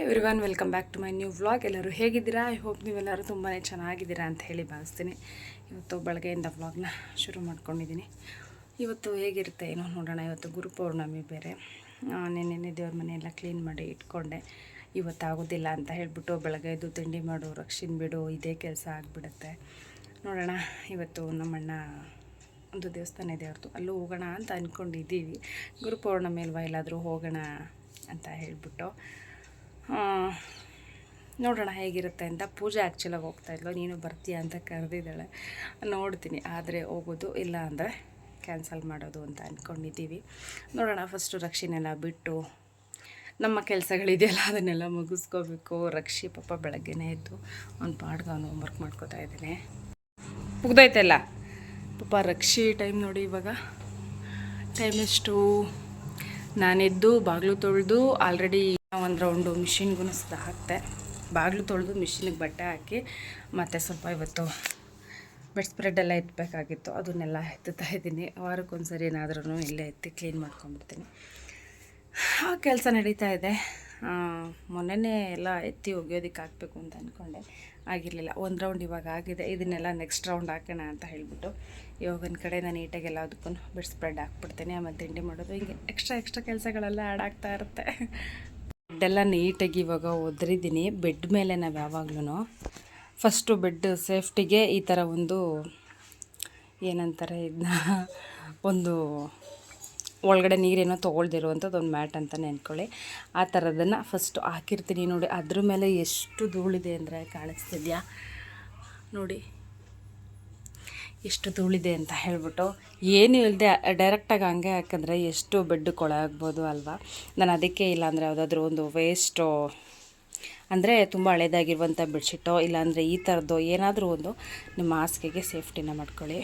Everyone welcome back to my new vlog ಎಲ್ಲರೂ ಹೇಗಿದ್ದೀರಾ? I hope ನೀವೆಲ್ಲರೂ ತುಂಬಾ ಚೆನ್ನಾಗಿದ್ದೀರಾ ಅಂತ ಹೇಳಿ ಭಾವಿಸ್ತೀನಿ. ಇವತ್ತು ಬೆಳಗ್ಗೆಯಿಂದ ವ್ಲಾಗ್ನ ಶುರು ಮಾಡ್ಕೊಂಡಿದ್ದೀನಿ. ಇವತ್ತು ಹೇಗಿರುತ್ತೆ ಏನೋ ನೋಡೋಣ. ಇವತ್ತು ಗುರುಪೌರ್ಣಮಿ ಬೇರೆ. ನೆನ್ನೆ ದೇವ್ರ ಮನೆಯೆಲ್ಲ ಕ್ಲೀನ್ ಮಾಡಿ ಇಟ್ಕೊಂಡೆ. ಇವತ್ತು ಆಗೋದಿಲ್ಲ ಅಂತ ಹೇಳಿಬಿಟ್ಟು ಬೆಳಗ್ಗೆ ಎದ್ದು ತಿಂಡಿ ಮಾಡು, ರಕ್ಷಿನ್ ಬಿಡು, ಇದೇ ಕೆಲಸ ಆಗಿಬಿಡುತ್ತೆ. ನೋಡೋಣ, ಇವತ್ತು ನಮ್ಮಣ್ಣ ಒಂದು ದೇವಸ್ಥಾನ ಇದೆ ಅವ್ರದ್ದು ಅಲ್ಲೂ ಹೋಗೋಣ ಅಂತ ಅಂದ್ಕೊಂಡಿದ್ದೀವಿ ಗುರುಪೌರ್ಣಮಿ ಅಲ್ವಾ, ಎಲ್ಲಾದರೂ ಹೋಗೋಣ ಅಂತ ಹೇಳ್ಬಿಟ್ಟು. ನೋಡೋಣ ಹೇಗಿರುತ್ತೆ ಅಂತ. ಪೂಜೆ ಆ್ಯಕ್ಚುಲಾಗಿ ಹೋಗ್ತಾ ಇದ್ಲು. ನೀನು ಬರ್ತೀಯ ಅಂತ ಕರೆದಿದ್ದಾಳೆ. ನೋಡ್ತೀನಿ. ಆದರೆ ಹೋಗೋದು ಇಲ್ಲ ಅಂದರೆ ಕ್ಯಾನ್ಸಲ್ ಮಾಡೋದು ಅಂತ ಅಂದ್ಕೊಂಡಿದ್ದೀವಿ ನೋಡೋಣ ಫಸ್ಟು ರಕ್ಷಿನೆಲ್ಲ ಬಿಟ್ಟು ನಮ್ಮ ಕೆಲಸಗಳಿದೆಯಲ್ಲ ಅದನ್ನೆಲ್ಲ ಮುಗಿಸ್ಕೋಬೇಕು. ರಕ್ಷಿ ಪಾಪ ಬೆಳಗ್ಗೆನೇ ಎದ್ದು ಅವ್ನು ಪಾಡ್ಗೆ ಅವನು ವರ್ಕ್ ಮಾಡ್ಕೋತಾ ಇದ್ದೀನಿ. ಮುಗ್ದೈತಲ್ಲ ಪಾಪ ರಕ್ಷಿ ಟೈಮ್ ನೋಡಿ ಇವಾಗ ಟೈಮ್ ಎಷ್ಟು? ನಾನೆದ್ದು, ಬಾಗಿಲು ತೊಳೆದು ಆಲ್ರೆಡಿ ಒಂದು ರೌಂಡು ಮಿಷಿನ್ಗೂ ಸುತ್ತ ಹಾಕ್ತೆ. ಬಾಗಿಲು ತೊಳೆದು ಮಿಷಿನಿಗೆ ಬಟ್ಟೆ ಹಾಕಿ, ಮತ್ತು ಸ್ವಲ್ಪ ಇವತ್ತು ಬೆಡ್ ಸ್ಪ್ರೆಡ್ ಎಲ್ಲ ಎತ್ತಬೇಕಾಗಿತ್ತು ಅದನ್ನೆಲ್ಲ ಎತ್ತುತ್ತಾ ಇದ್ದೀನಿ. ವಾರಕ್ಕೊಂದ್ಸರಿ ಏನಾದ್ರೂ ಇಲ್ಲೇ ಎತ್ತಿ ಕ್ಲೀನ್ ಮಾಡ್ಕೊಂಡ್ಬಿಡ್ತೀನಿ. ಆ ಕೆಲಸ ನಡೀತಾ ಇದೆ. ಮೊನ್ನೆನೇ ಎಲ್ಲ ಎತ್ತಿ ಒಗೆಯೋದಕ್ಕೆ ಹಾಕಬೇಕು ಅಂತ ಅಂದ್ಕೊಂಡೆ ಆಗಿರಲಿಲ್ಲ. ಒಂದು ರೌಂಡ್ ಇವಾಗ ಆಗಿದೆ. ಇದನ್ನೆಲ್ಲ ನೆಕ್ಸ್ಟ್ ರೌಂಡ್ ಹಾಕೋಣ ಅಂತ ಹೇಳಿಬಿಟ್ಟು ಇವಾಗ ಒಂದು ಕಡೆ ನಾನು ನೀಟಾಗಿ ಎಲ್ಲದಕ್ಕೂ ಬೆಡ್ ಸ್ಪ್ರೆಡ್ ಹಾಕ್ಬಿಡ್ತೀನಿ. ಆಮೇಲೆ ತಿಂಡಿ ಮಾಡೋದು. ಹಿಂಗೆ ಎಕ್ಸ್ಟ್ರಾ ಎಕ್ಸ್ಟ್ರಾ ಕೆಲಸಗಳೆಲ್ಲ ಆ್ಯಡ್ ಆಗ್ತಾ ಇರುತ್ತೆ. ಬೆಡ್ಡೆಲ್ಲ ನೀಟಾಗಿ ಇವಾಗ ಒದರಿದ್ದೀನಿ. ಬೆಡ್ ಮೇಲೆ ನಾವು ಯಾವಾಗ್ಲೂ ಫಸ್ಟು ಬೆಡ್ ಸೇಫ್ಟಿಗೆ ಈ ಥರ ಒಂದು ಏನಂತಾರೆ ಇದನ್ನ ಒಂದು ಒಳಗಡೆ ನೀರೇನೋ ತೊಗೊಳ್ದಿರುವಂಥದ್ದು ಒಂದು ಮ್ಯಾಟ್ ಅಂತಲೇ ಅಂದ್ಕೊಳ್ಳಿ ಆ ಥರದನ್ನು ಫಸ್ಟು ಹಾಕಿರ್ತೀನಿ ನೋಡಿ. ಅದ್ರ ಮೇಲೆ ಎಷ್ಟು ಧೂಳಿದೆ ಅಂದರೆ ಕಾಣಿಸ್ತಿದ್ಯಾ? ನೋಡಿ. ಎಷ್ಟು ಧೂಳಿದೆ ಅಂತ ಹೇಳ್ಬಿಟ್ಟು ಏನು ಇಲ್ಲದೆ ಡೈರೆಕ್ಟಾಗಿ ಹಂಗೆ ಯಾಕಂದರೆ ಎಷ್ಟು ಬೆಡ್ ಕೊಳಾಗ್ಬೋದು ಅಲ್ವಾ? ನಾನು ಅದಕ್ಕೆ ಇಲ್ಲ ಅಂದರೆ ಯಾವುದಾದ್ರೂ ಒಂದು ವೇಸ್ಟು ಅಂದರೆ ತುಂಬ ಹಳೇದಾಗಿರುವಂಥ ಬೆಡ್ಶೀಟೋ ಇಲ್ಲಾಂದರೆ ಈ ಥರದ್ದು ಏನಾದರೂ ಒಂದು ನಿಮ್ಮ ಹಾಸಿಗೆಗೆ ಸೇಫ್ಟಿನ ಮಾಡ್ಕೊಳ್ಳಿ.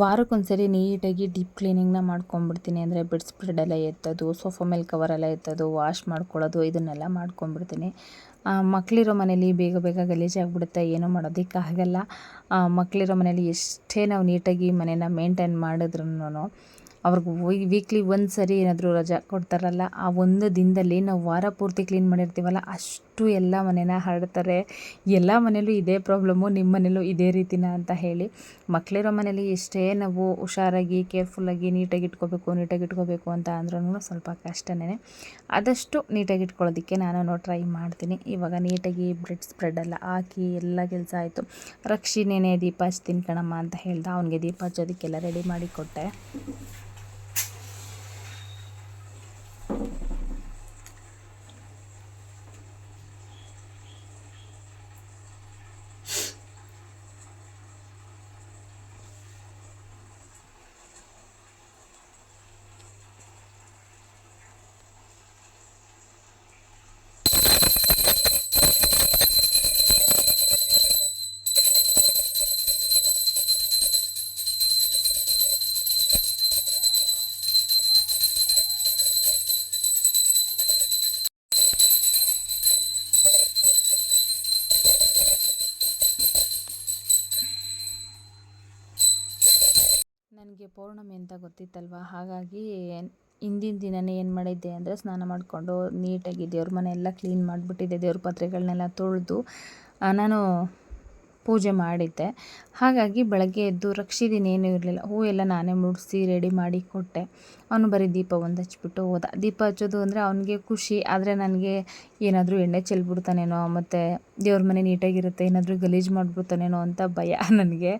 ವಾರಕ್ಕೊಂದ್ಸರಿ ನೀಟಾಗಿ ಡೀಪ್ ಕ್ಲೀನಿಂಗ್ನ ಮಾಡ್ಕೊಂಡ್ಬಿಡ್ತೀನಿ ಅಂದರೆ ಬೆಡ್ ಸ್ಪ್ರೆಡ್ ಎಲ್ಲ ಎತ್ತೋದು, ಸೋಫಾ ಮೇಲೆ ಕವರ್ ಎಲ್ಲ ಎತ್ತೋದು, ವಾಶ್ ಮಾಡ್ಕೊಳ್ಳೋದು, ಇದನ್ನೆಲ್ಲ ಮಾಡ್ಕೊಂಡ್ಬಿಡ್ತೀನಿ ಮಕ್ಕಳಿರೋ ಮನೇಲಿ ಬೇಗ ಬೇಗ ಗಲೀಜಾಗ್ಬಿಡುತ್ತೆ ಏನೂ ಮಾಡೋದಕ್ಕಾಗಲ್ಲ. ಮಕ್ಕಳಿರೋ ಮನೇಲಿ ಎಷ್ಟೇ ನಾವು ನೀಟಾಗಿ ಮನೇನ ಮೇಂಟೈನ್ ಮಾಡಿದ್ರೂ ಅವ್ರಿಗೆ ವೀಕ್ಲಿ ಒಂದು ಸರಿ ಏನಾದರೂ ರಜಾ ಕೊಡ್ತಾರಲ್ಲ, ಆ ಒಂದು ದಿನದಲ್ಲಿ ನಾವು ವಾರ ಪೂರ್ತಿ ಕ್ಲೀನ್ ಮಾಡಿರ್ತೀವಲ್ಲ, ಅಷ್ಟು ಎಲ್ಲ ಮನೇನ ಹರಡ್ತಾರೆ. ಎಲ್ಲ ಮನೇಲೂ ಇದೇ ಪ್ರಾಬ್ಲಮ್ಮು ನಿಮ್ಮ ಮನೇಲೂ ಇದೇ ರೀತಿನ ಅಂತ ಹೇಳಿ ಮಕ್ಕಳಿರೋ ಮನೇಲಿ ಎಷ್ಟೇ ನಾವು ಹುಷಾರಾಗಿ, ಕೇರ್ಫುಲ್ಲಾಗಿ, ನೀಟಾಗಿ ಇಟ್ಕೋಬೇಕು ನೀಟಾಗಿ ಇಟ್ಕೋಬೇಕು ಅಂತ ಅಂದ್ರೂ ಸ್ವಲ್ಪ ಕಷ್ಟನೇ. ಆದಷ್ಟು ನೀಟಾಗಿ ಇಟ್ಕೊಳ್ಳೋದಕ್ಕೆ ನಾನು ಟ್ರೈ ಮಾಡ್ತೀನಿ. ಇವಾಗ ನೀಟಾಗಿ ಬ್ರೆಡ್ ಸ್ಪ್ರೆಡ್ ಎಲ್ಲ ಹಾಕಿ ಎಲ್ಲ ಕೆಲಸ ಆಯಿತು. ರಕ್ಷಿನೇನೆ ದೀಪ ಹಚ್ತೀನಿ ಕಣಮ್ಮ ಅಂತ ಹೇಳ್ದೆ. ಅವನಿಗೆ ದೀಪ ಹಚ್ಚೋದಕ್ಕೆಲ್ಲ ರೆಡಿ ಮಾಡಿ ಕೊಟ್ಟೆ. ಗೊತ್ತಿತ್ತಲ್ವ? ಹಾಗಾಗಿ ಹಿಂದಿನ ದಿನನೇ ಏನು ಮಾಡಿದ್ದೆ ಅಂದರೆ ಸ್ನಾನ ಮಾಡಿಕೊಂಡು ನೀಟಾಗಿ ದೇವ್ರ ಮನೆ ಎಲ್ಲ ಕ್ಲೀನ್ ಮಾಡಿಬಿಟ್ಟಿದ್ದೆ. ದೇವ್ರ ಪಾತ್ರೆಗಳನ್ನೆಲ್ಲ ತೊಳೆದು ನಾನು ಪೂಜೆ ಮಾಡಿದ್ದೆ. ಹಾಗಾಗಿ ಬೆಳಗ್ಗೆ ಎದ್ದು ರಕ್ಷಿದಿನ ಏನೂ ಇರಲಿಲ್ಲ. ಹೂ ಎಲ್ಲ ನಾನೇ ಮುಡಿಸಿ ರೆಡಿ ಮಾಡಿ ಕೊಟ್ಟೆ. ಅವನು ಬರೀ ದೀಪ ಒಂದು ಹಚ್ಬಿಟ್ಟು ಹೋದ. ದೀಪ ಹಚ್ಚೋದು ಅಂದರೆ ಅವನಿಗೆ ಖುಷಿ. ಆದರೆ ನನಗೆ ಏನಾದರೂ ಎಣ್ಣೆ ಚೆಲ್ಬಿಡ್ತಾನೇನೋ, ಮತ್ತು ದೇವ್ರ ಮನೆ ನೀಟಾಗಿರುತ್ತೆ, ಏನಾದರೂ ಗಲೀಜು ಮಾಡಿಬಿಡ್ತಾನೇನೋ ಅಂತ ಭಯ ನನಗೆ.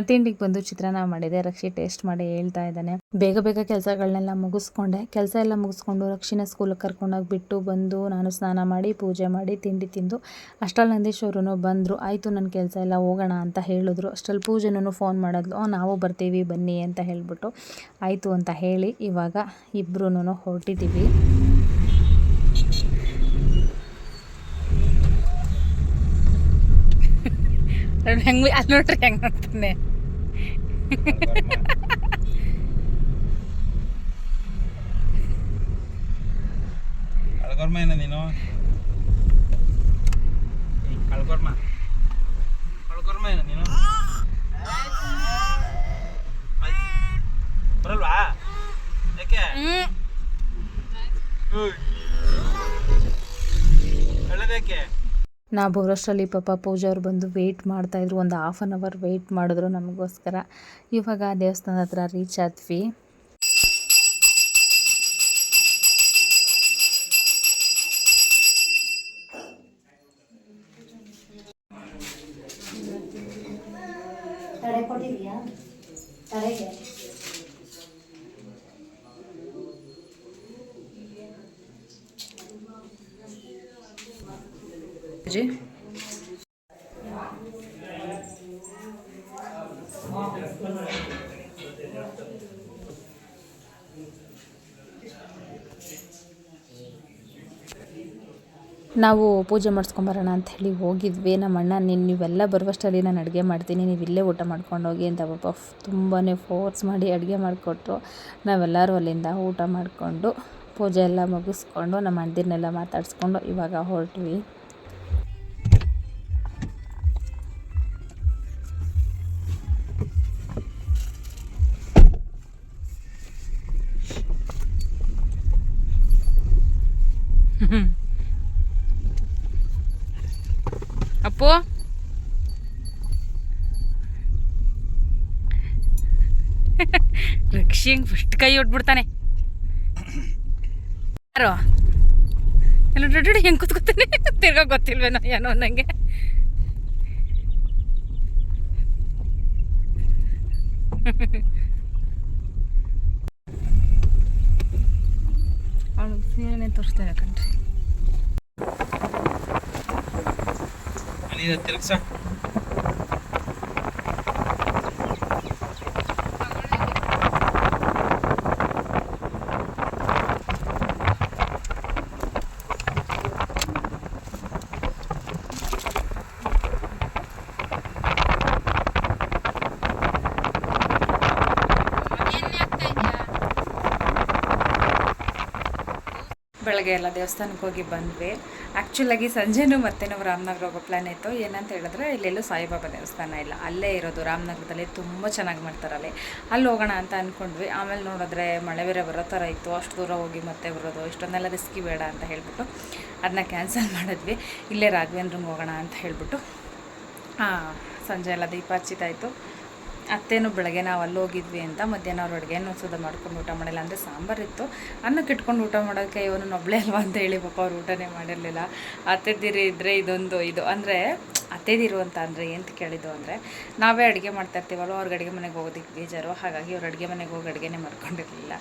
ತಿಂಡಿಗೆ ಬಂದು ಚಿತ್ರಾನ್ನ ಮಾಡಿದೆ. ರಕ್ಷಿ ಟೇಸ್ಟ್ ಮಾಡಿ ಹೇಳ್ತಾ ಇದ್ದಾನೆ. ಬೇಗ ಬೇಗ ಕೆಲಸಗಳನ್ನೆಲ್ಲ ಮುಗಿಸ್ಕೊಂಡೆ. ಕೆಲಸ ಎಲ್ಲ ಮುಗಿಸ್ಕೊಂಡು ರಕ್ಷಿನ ಸ್ಕೂಲಿಗೆ ಕರ್ಕೊಂಡೋಗಿ ಬಿಟ್ಟು ಬಂದು ನಾನು ಸ್ನಾನ ಮಾಡಿ ಪೂಜೆ ಮಾಡಿ ತಿಂಡಿ ತಿಂದು ಅಷ್ಟರಲ್ಲಿ ನಂದೀಶ್ ಬಂದರು. ಆಯಿತು ನನ್ನ ಕೆಲಸ ಎಲ್ಲ ಹೋಗೋಣ ಅಂತ ಹೇಳಿದ್ರು. ಅಷ್ಟರಲ್ಲಿ ಪೂಜೆನೂ ಫೋನ್ ಮಾಡಿದ್ಲು. "ಹ್ಞೂ, ನಾವು ಬರ್ತೀವಿ ಬನ್ನಿ ಅಂತ ಹೇಳಿಬಿಟ್ಟು ಆಯಿತು ಅಂತ ಹೇಳಿ ಇವಾಗ ಇಬ್ಬರೂ ಹೊರಟಿದ್ದೀವಿ ಹೆಂಗೆ ಅಲ್ಲಿ ನೋಡ್ರಿ ಹೆಂಗೆ ನೋಡ್ತಾನೆ. ಕಳ್ಕೊರ್ಮ ಏನ ನೀನು. ನಾ ಬರೋಷ್ಟರಲ್ಲಿ ಪಾಪ ಪೂಜಾ ಅವ್ರು ಬಂದು ವೆಯ್ಟ್ ಮಾಡ್ತಾಯಿದ್ರು ಒಂದು ಹಾಫ್ ಆನ್ ಅವರ್ ವೆಯ್ಟ್ ಮಾಡಿದ್ರು ನಮಗೋಸ್ಕರ. ಇವಾಗ ದೇವಸ್ಥಾನದ ಹತ್ರ ರೀಚ್ ಆದ್ವಿ. ನಾವು ಪೂಜೆ ಮಾಡಿಸ್ಕೊಂಬರೋಣ ಅಂತ ಹೇಳಿ ಹೋಗಿದ್ವಿ. ನಮ್ಮ ಅಣ್ಣ ನೀನು ನೀವೆಲ್ಲ ಬರುವಷ್ಟರಲ್ಲಿ ನಾನು ಅಡುಗೆ ಮಾಡ್ತೀನಿ. ನೀವು ಇಲ್ಲೇ ಊಟ ಮಾಡ್ಕೊಂಡು ಹೋಗಿ ಅಂತ ಪಾಪ ತುಂಬಾ ಫೋರ್ಸ್ ಮಾಡಿ ಅಡುಗೆ ಮಾಡಿಕೊಟ್ರು. ನಾವೆಲ್ಲರೂ ಅಲ್ಲಿಂದ ಊಟ ಮಾಡಿಕೊಂಡು ಪೂಜೆ ಎಲ್ಲ ಮುಗಿಸ್ಕೊಂಡು ನಮ್ಮ ಅಣ್ಣದಿರ್ನೆಲ್ಲ ಮಾತಾಡಿಸ್ಕೊಂಡು ಇವಾಗ ಹೊರಟ್ವಿ. ರಕ್ಷಿ ಹಿಂಗೆ ಫಸ್ಟ್ ಕೈ ಹೊಟ್ಬಿಡ್ತಾನೆ ಯಾರು? ಎಲ್ಲ ನೋಡಿ ಹೆಂಗೆ ಕೂತ್ಕೊತಾನೆ? ತಿರ್ಗ ಗೊತ್ತಿಲ್ವೇನೋ ಏನೋ ನನಗೆ ಅವಳು ಸೀರೆನೇ ತೋರಿಸ್ತಾನೆ ಕಣ್ರಿ. ನೀನು ತಿರ್ಗ್ಸ. ಬೆಳಗ್ಗೆ ಎಲ್ಲ ದೇವಸ್ಥಾನಕ್ಕೆ ಹೋಗಿ ಬಂದ್ವಿ. ಆ್ಯಕ್ಚುಲಾಗಿ ಸಂಜೆನೂ ಮತ್ತೆ ನಾವು ರಾಮನಗರ ಹೋಗೋ ಪ್ಲ್ಯಾನ್ ಇತ್ತು. ಏನಂತ ಹೇಳಿದ್ರೆ ಇಲ್ಲೆಲ್ಲೂ ಸಾಯಿಬಾಬಾ ದೇವಸ್ಥಾನ ಇಲ್ಲ. ಅಲ್ಲೇ ಇರೋದು ರಾಮನಗರದಲ್ಲಿ ತುಂಬ ಚೆನ್ನಾಗಿ ಮಾಡ್ತಾರಲ್ಲಿ ಅಲ್ಲಿ. ಹೋಗೋಣ ಅಂತ ಅಂದ್ಕೊಂಡ್ವಿ ಆಮೇಲೆ ನೋಡಿದ್ರೆ ಮಳೆ ಬೇರೆ ಬರೋ ಥರ ಇತ್ತು. ಅಷ್ಟು ದೂರ ಹೋಗಿ ಮತ್ತೆ ಬರೋದು ಇಷ್ಟೊಂದೆಲ್ಲ ರಿಸ್ಕಿ ಬೇಡ ಅಂತ ಹೇಳಿಬಿಟ್ಟು ಅದನ್ನ ಕ್ಯಾನ್ಸಲ್ ಮಾಡಿದ್ವಿ. ಇಲ್ಲೇ ರಾಘವೇಂದ್ರಂಗೆ ಹೋಗೋಣ ಅಂತ ಹೇಳಿಬಿಟ್ಟು ಹಾಂ ಸಂಜೆ ಎಲ್ಲ ದೀಪ ಹಚ್ಚಿತಾಯಿತು ಅತ್ತೇನು ಬೆಳಗ್ಗೆ ನಾವು ಅಲ್ಲಿ ಹೋಗಿದ್ವಿ ಅಂತ ಮಧ್ಯಾಹ್ನ ಅವ್ರು ಅಡುಗೆನೂ ಸುದ ಮಾಡ್ಕೊಂಡು ಊಟ ಮಾಡಿಲ್ಲ. ಅಂದರೆ ಸಾಂಬಾರಿತ್ತು ಅನ್ನಕ್ಕೆ ಇಟ್ಕೊಂಡು ಊಟ ಮಾಡೋಕ್ಕೆ ಇವನು ಒಬ್ಬಳೇ ಅಲ್ವಾ ಅಂತ ಹೇಳಿ ಪಾಪ ಅವ್ರು ಊಟನೇ ಮಾಡಿರಲಿಲ್ಲ. ಅತ್ತೆದಿರಿ ಇದ್ದರೆ ಇದೊಂದು ಇದು. ಅಂದರೆ ಅತ್ತೆದಿರು ಅಂತ ಅಂದರೆ ಎಂತ ಕೇಳಿದ್ದು ಅಂದರೆ, ನಾವೇ ಅಡುಗೆ ಮಾಡ್ತಾ ಇರ್ತೀವಲ್ವ, ಅವ್ರಿಗೆ ಅಡುಗೆ ಮನೆಗೆ ಹೋಗೋದಕ್ಕೆ ಬೇಜಾರು. ಹಾಗಾಗಿ ಅವ್ರು ಅಡುಗೆ ಮನೆಗೆ ಹೋಗಿ ಅಡುಗೆನೇ ಮಾಡ್ಕೊಂಡಿರಲಿಲ್ಲ.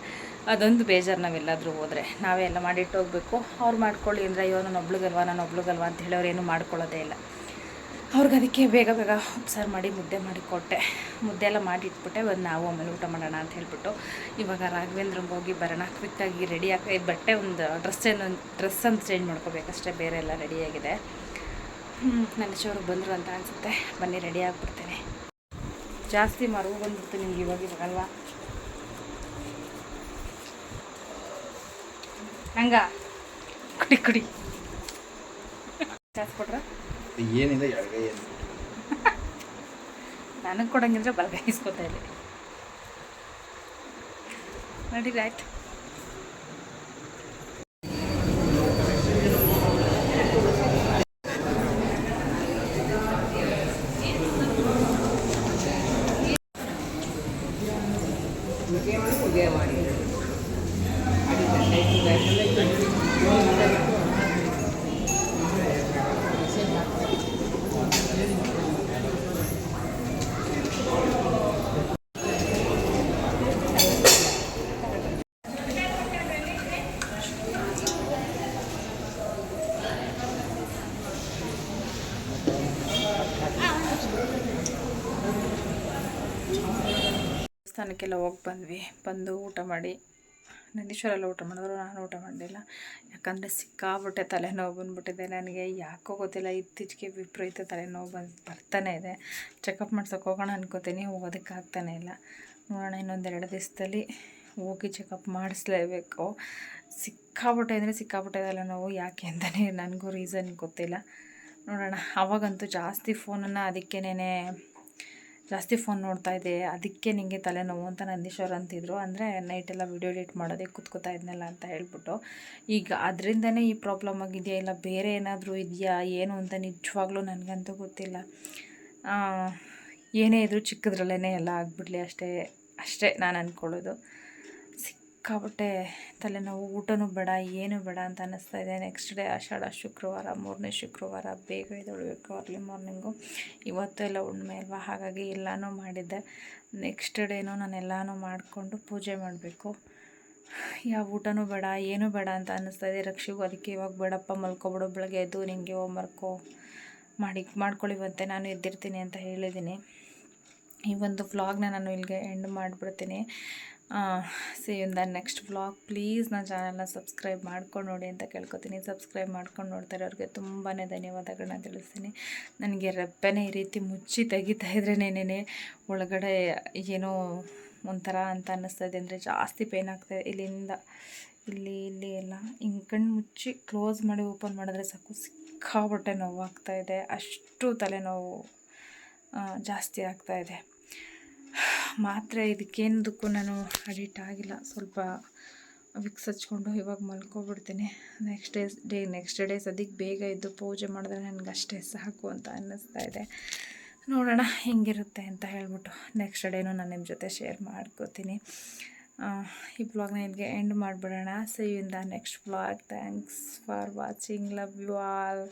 ಅದೊಂದು ಬೇಜಾರು ನಾವೆಲ್ಲಾದರೂ ಹೋದರೆ. ನಾವೇ ಎಲ್ಲ ಮಾಡಿಟ್ಟು ಹೋಗಬೇಕು. ಅವ್ರು ಮಾಡ್ಕೊಳ್ಳಿ ಅಂದರೆ ಇವನು ನಾನು ಒಬ್ಳಿಗಲ್ವಾ ನಾನು ಒಬ್ಳಿಗಲ್ವಾ ಅಂತ ಹೇಳಿ ಅವ್ರು ಏನು ಮಾಡ್ಕೊಳ್ಳೋದೇ ಇಲ್ಲ. ಅವ್ರಿಗೆ ಅದಕ್ಕೆ ಬೇಗ ಬೇಗ ಉಪ್ಸಾರು ಮಾಡಿ ಮುದ್ದೆ ಮಾಡಿ ಕೊಟ್ಟೆ. ಮುದ್ದೆ ಎಲ್ಲ ಮಾಡಿ ಇಟ್ಬಿಟ್ಟೆ ಒಂದು ನಾವು ಆಮೇಲೆ ಊಟ ಮಾಡೋಣ ಅಂತ ಹೇಳ್ಬಿಟ್ಟು. ಇವಾಗ ರಾಘವೇಂದ್ರಂಗೆ ಹೋಗಿ ಬರೋಣ. ಕ್ವಿಕ್ಕಾಗಿ ರೆಡಿ ಆಗಿ ಬಟ್ಟೆ ಒಂದು ಡ್ರೆಸ್ ಏನು ಡ್ರೆಸ್ ಅಂತ ಚೇಂಜ್ ಮಾಡ್ಕೋಬೇಕಷ್ಟೇ, ಬೇರೆ ಎಲ್ಲ ರೆಡಿಯಾಗಿದೆ ನನ್ನ ಚೋರು ಬಂದರು ಅಂತ ಅನಿಸುತ್ತೆ. ಬನ್ನಿ ರೆಡಿ ಆಗಿಬಿಡ್ತೇನೆ. ಜಾಸ್ತಿ ಮರವು ಬಂದ್ಬಿಡ್ತು ನಿಮ್ಗೆ ಇವಾಗ ಇವಾಗಲ್ವಾ ಹಂಗ? ಕುಡಿ ಕುಡಿ. ಜಾಸ್ತಿ ಕೊಟ್ರ? ಏನಿಲ್ಲ ಎಡಗೈ ಏನು ನನಗೆ ಕೊಡಂಗಿದ್ರೆ ಬಲಗೈ ಇಸ್ಕೊತಾ ಇಲ್ಲ ನೋಡಿ ಆಯ್ತು. ದೇವಸ್ಥಾನಕ್ಕೆಲ್ಲ ಹೋಗಿ ಬಂದ್ವಿ. ಬಂದು ಊಟ ಮಾಡಿ. ನಂದೀಶ್ವರೆಲ್ಲ ಊಟ ಮಾಡಿದ್ರು, ನಾನು ಊಟ ಮಾಡಲಿಲ್ಲ. ಯಾಕಂದರೆ ಸಿಕ್ಕಾಬಿಟ್ಟೆ ತಲೆನೋವು ಬಂದುಬಿಟ್ಟಿದೆ. ನನಗೆ ಯಾಕೋ ಗೊತ್ತಿಲ್ಲ, ಇತ್ತೀಚೆಗೆ ವಿಪರೀತ ತಲೆನೋವು ಬಂದು, ಬರ್ತಾನೆ ಇದೆ. ಚೆಕಪ್ ಮಾಡ್ಸೋಕೆ ಹೋಗೋಣ ಅನ್ಕೋತೀನಿ, ಹೋಗೋದಕ್ಕೆ ಆಗ್ತಾನೆ ಇಲ್ಲ. ನೋಡೋಣ, ಇನ್ನೊಂದೆರಡು ದಿವಸದಲ್ಲಿ ಹೋಗಿ ಚೆಕಪ್ ಮಾಡಿಸ್ಲೇಬೇಕು. ಸಿಕ್ಕಾಬಿಟ್ಟೆ ಅಂದರೆ ಸಿಕ್ಕಾಬಿಟ್ಟೆ ತಲೆನೋವು ಯಾಕೆ ಅಂತಲೇ ನನಗೂ ರೀಸನ್ ಗೊತ್ತಿಲ್ಲ. ನೋಡೋಣ, ಅವಾಗಂತೂ ಜಾಸ್ತಿ ಫೋನನ್ನು ಅದಕ್ಕೇನೆ ಜಾಸ್ತಿ ಫೋನ್ ನೋಡ್ತಾ ಇದ್ದೆ. ಅದಕ್ಕೆ ನಿಮಗೆ ತಲೆನೋವು ಅಂತ ನಂದೀಶ್ ಅವ್ರು ಅಂತಿದ್ರು. ಅಂದರೆ ನೈಟೆಲ್ಲ ವಿಡಿಯೋ ಎಡಿಟ್ ಮಾಡೋದಕ್ಕೆ ಕೂತ್ಕೋತಾ ಇದ್ನಲ್ಲ ಅಂತ ಹೇಳ್ಬಿಟ್ಟು. ಈಗ ಅದರಿಂದನೇ ಈ ಪ್ರಾಬ್ಲಮ್ ಆಗಿದೆಯಾ? ಇಲ್ಲ ಬೇರೆ ಏನಾದರೂ ಇದೆಯಾ? ಏನು ಅಂತ ನಿಜವಾಗ್ಲೂ ನನಗಂತೂ ಗೊತ್ತಿಲ್ಲ. ಏನೇ ಇದ್ರೂ ಚಿಕ್ಕದ್ರಲ್ಲೇ ಎಲ್ಲ ಆಗಿಬಿಡಲಿ ಅಷ್ಟೇ. ಅಷ್ಟೇ ನಾನು ಅಂದ್ಕೊಳ್ಳೋದು ಸಿಕ್ಕಾಪಟ್ಟೆ ತಲೆನೋವು, ಊಟನೂ ಬೇಡ, ಏನೂ ಬೇಡ ಅಂತ ಅನ್ನಿಸ್ತಾ ಇದೆ. ನೆಕ್ಸ್ಟ್ ಡೇ ಆಷಾಢ, ಶುಕ್ರವಾರ, ಮೂರನೇ ಶುಕ್ರವಾರ ಬೇಗ ಎದ್ದೇಳಬೇಕು. ಅರ್ಲಿ ಮಾರ್ನಿಂಗು ಇವತ್ತು ಎಲ್ಲ ಉಣ್ಮೆ ಅಲ್ವಾ ಹಾಗಾಗಿ ಎಲ್ಲನೂ ಮಾಡಿದ್ದೆ. ನೆಕ್ಸ್ಟ್ ಡೇನೂ ನಾನು ಎಲ್ಲನೂ ಮಾಡಿಕೊಂಡು ಪೂಜೆ ಮಾಡಬೇಕು. ಯಾವ ಊಟನೂ ಬೇಡ, ಏನೂ ಬೇಡ ಅಂತ ಅನ್ನಿಸ್ತಾ ಇದೆ. ರಕ್ಷಿಗೂ ಅದಕ್ಕೆ ಇವಾಗ ಬೇಡಪ್ಪ, ಮಲ್ಕೊಬಿಡು, ಬೆಳಗ್ಗೆ ಎದ್ದು ನಿಮಗೆ ಹೋಮ್ವರ್ಕು ಮಾಡಿ ಮಾಡ್ಕೊಳ್ಳಿವಂತೆ ನಾನು ಎದ್ದಿರ್ತೀನಿ ಅಂತ ಹೇಳಿದ್ದೀನಿ. ಈ ಒಂದು ವ್ಲಾಗ್ನ ನಾನು ಇಲ್ಲಿಗೆ ಎಂಡ್ ಮಾಡಿಬಿಡ್ತೀನಿ. See in the next vlog please ನನ್ನ ಚಾನಲ್ನ ಸಬ್ಸ್ಕ್ರೈಬ್ ಮಾಡ್ಕೊಂಡು ನೋಡಿ ಅಂತ ಕೇಳ್ಕೊತೀನಿ. ಸಬ್ಸ್ಕ್ರೈಬ್ ಮಾಡ್ಕೊಂಡು ನೋಡ್ತಾ ಅವ್ರಿಗೆ ತುಂಬಾ ಧನ್ಯವಾದಗಳನ್ನ ತಿಳಿಸ್ತೀನಿ. ನನಗೆ ರೆಪ್ಪೆನೇ ಈ ರೀತಿ ಮುಚ್ಚಿ ತೆಗಿತಾ ಇದ್ರೇನೇನೆ ಒಳಗಡೆ ಏನೋ ಒಂಥರ ಅಂತ ಅನ್ನಿಸ್ತಾ ಇದೆ. ಅಂದರೆ ಜಾಸ್ತಿ ಪೇನ್ ಆಗ್ತಾಯಿದೆ ಇಲ್ಲಿಂದ ಇಲ್ಲಿ ಇಲ್ಲಿ ಎಲ್ಲ ಹಿಂಗೆ ಕಣ್ಣು ಮುಚ್ಚಿ ಕ್ಲೋಸ್ ಮಾಡಿ ಓಪನ್ ಮಾಡಿದ್ರೆ ಸಾಕು. ಸಿಕ್ಕಾಪಟ್ಟೆ ನೋವಾಗ್ತಾ ಇದೆ. ಅಷ್ಟು ತಲೆನೋವು ಜಾಸ್ತಿ ಆಗ್ತಾ ಇದೆ. ಮಾತ್ರೆ ಇದಕ್ಕೇನದಕ್ಕೂ ನಾನು ಅಡಿಟ್ ಆಗಿಲ್ಲ. ಸ್ವಲ್ಪ ವಿಕ್ಸ್ ಹಚ್ಕೊಂಡು ಇವಾಗ ಮಲ್ಕೊಬಿಡ್ತೀನಿ. Next days day next day ಅದಕ್ಕೆ ಬೇಗ ಇದ್ದು ಪೂಜೆ ಮಾಡಿದ್ರೆ ನನಗೆ ಅಷ್ಟೇ ಸಾಕು ಅಂತ ಅನ್ನಿಸ್ತಾ ಇದೆ. ನೋಡೋಣ ಹೆಂಗಿರುತ್ತೆ ಅಂತ ಹೇಳ್ಬಿಟ್ಟು ನೆಕ್ಸ್ಟ್ ಡೇನೂ ನಾನು ನಿಮ್ಮ ಜೊತೆ ಶೇರ್ ಮಾಡ್ಕೋತೀನಿ. ಈ ಬ್ಲಾಗ್ನ ಇಲ್ಲಿಗೆ ಎಂಡ್ ಮಾಡಿಬಿಡೋಣ. See in the next blog thanks for watching love you all